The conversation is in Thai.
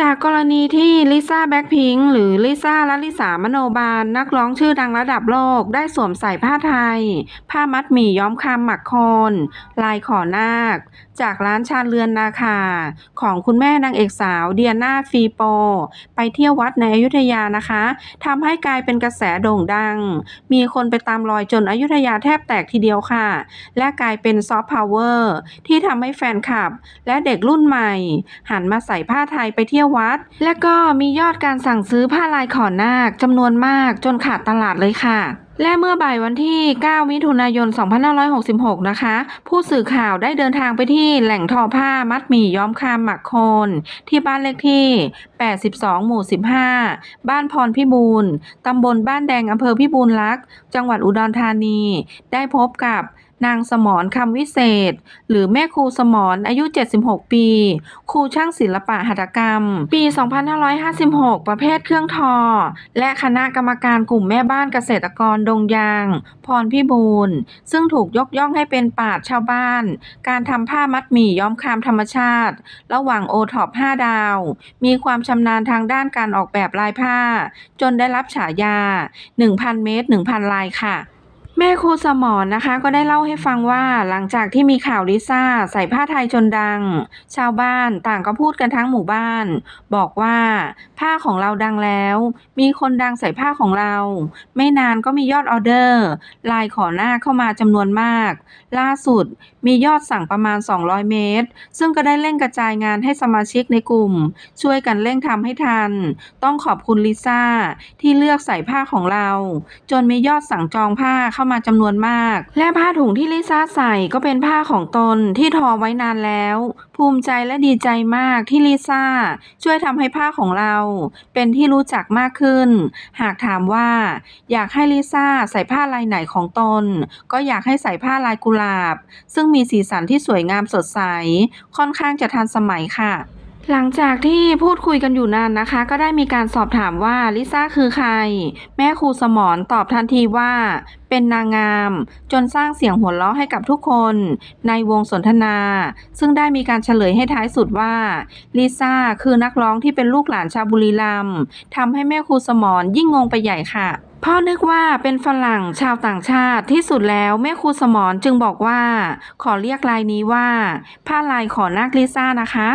จากกรณีที่ลิซ่าแบ็คพิงหรือลิซ่าและลิสามโนบาล นักร้องชื่อดังระดับโลก ได้สวมใส่ผ้าไทย ผ้ามัดหมี่ย้อมคำหมักโคน ลายขอนาค จากร้านชาเรือนนาคา ของคุณแม่นางเอกสาวเดียนาฟีโป ไปเที่ยววัดในอยุธยานะคะทำให้กลายเป็นกระแสโด่งดัง มีคนไปตามรอยจนอยุธยาแทบแตกทีเดียวค่ะ และกลายเป็นซอฟต์พาวเวอร์ที่ทำให้แฟนคลับ และเด็กรุ่นใหม่ หันมาใส่ผ้าไทยไปเที่ยววัด และก็มียอดการสั่งซื้อผ้าลายขอนาคจำนวนมากจนขาดตลาดเลยค่ะและเมื่อบ่ายวันที่ 9 มิถุนายน 2566 นะคะ ผู้สื่อข่าวได้เดินทางไปที่แหล่งทอผ้ามัดหมี่ย้อมคามหมักโคน ที่บ้านเลขที่ 82 หมู่ 15 บ้านพรพิบูลตำบลบ้านแดงอำเภอพิบูลรักษ์ จังหวัดอุดรธานี ได้พบกับ นางสมรคำวิเศษ หรือแม่ครูสมรอายุ 76 ปี ครูช่างศิลปะหัตถกรรม ปี 2556 ประเภทเครื่องทอ และคณะกรรมการกลุ่มแม่บ้านเกษตรกรดงยาง พรพิบูลซึ่งถูกยกย่องให้เป็นปราชญ์ชาวบ้าน การทำผ้ามัดหมี่ย้อมคามธรรมชาติ ระหว่างโอท็อป5ดาว มีความชำนาญทางด้านการออกแบบลายผ้า จนได้รับฉายา 1,000 เมตร 1,000 ลายค่ะ แม่ครูสมรนะคะก็ได้เล่าให้ฟังว่าหลังจากที่มีข่าวลิซ่าใส่ผ้าไทยจนดัง ชาวบ้านต่างก็พูดกันทั้งหมู่บ้าน บอกว่าผ้าของเราดังแล้ว มีคนดังใส่ผ้าของเรา ไม่นานก็มียอดออเดอร์ลายขอหน้าเข้ามาจำนวนมาก ล่าสุดมียอดสั่งประมาณ 200 เมตร ซึ่งก็ได้เร่งกระจายงานให้สมาชิกในกลุ่ม ช่วยกันเร่งทำให้ทัน ต้องขอบคุณลิซ่าที่เลือกใส่ผ้าของเรา จนมียอดสั่งจองผ้าเข้ามาจำนวนมาก และผ้าถุงที่ลิซ่าใส่ก็เป็นผ้าของตนที่ทอไว้นานแล้ว ภูมิใจและดีใจมากที่ลิซ่าช่วยทำให้ผ้าของเรา เป็นที่รู้จักมากขึ้น หากถามว่าอยากให้ลิซ่าใส่ผ้าลายไหนของตน ก็อยากให้ใส่ผ้าลายกุหลาบ ซึ่งมีสีสันที่สวยงามสดใส ค่อนข้างจะทันสมัยค่ะ หลังจากที่พูดคุยกันอยู่นานนะคะ ก็ได้มีการสอบถามว่าลิซ่าคือใคร แม่ครูสมรตอบทันทีว่า เป็นนางงาม จนสร้างเสียงหัวเราะให้กับทุกคน ในวงสนทนา ซึ่งได้มีการเฉลยให้ท้ายสุดว่าลิซ่าคือนักร้องที่เป็นลูกหลานชาวบุรีรัมย์ทำให้แม่ครูสมรยิ่งงงไปใหญ่ค่ะพ่อนึกว่าเป็นฝรั่งชาวต่างชาติที่สุดแล้วแม่ครูสมรจึงบอกว่า ขอเรียกลายนี้ว่า ผ้าลายขอนาคลิซ่านะคะ